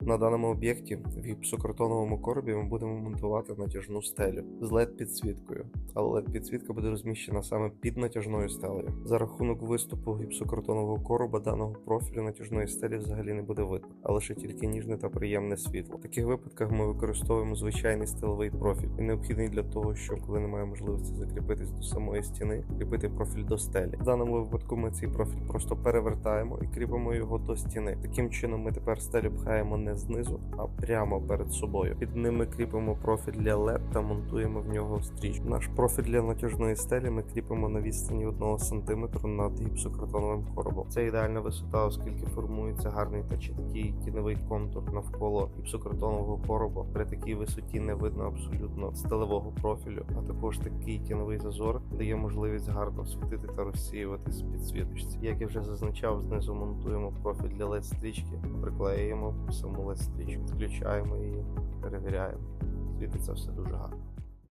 На даному об'єкті в гіпсокартоновому коробі ми будемо монтувати натяжну стелю з led підсвіткою, але led підсвітка буде розміщена саме під натяжною стелею. За рахунок виступу гіпсокартонового короба даного профілю натяжної стелі взагалі не буде видно, а лише тільки ніжне та приємне світло. В таких випадках ми використовуємо звичайний стелевий профіль. Він необхідний для того, щоб коли немає можливості закріпитись до самої стіни, кріпити профіль до стелі. В даному випадку ми цей профіль просто перевертаємо і кріпимо його до стіни. Таким чином ми тепер стелю пхаємо не знизу, а прямо перед собою. Під ними кріпимо профіль для LED та монтуємо в нього стрічку. Наш профіль для натяжної стелі ми кріпимо на відстані 1 см над гіпсокартоновим коробом. Це ідеальна висота, оскільки формується гарний та чіткий тіньовий контур навколо гіпсокартонового короба. При такій висоті не видно абсолютно стелевого профілю, а також такий тіньовий зазор дає можливість гарно світити та розсіюватись в підсвіточці. Як я вже зазначав, знизу монтуємо профіль для LED стрічки, приклеюємо саму LED стрічку, включаємо її, перевіряємо. Світиться все дуже гарно.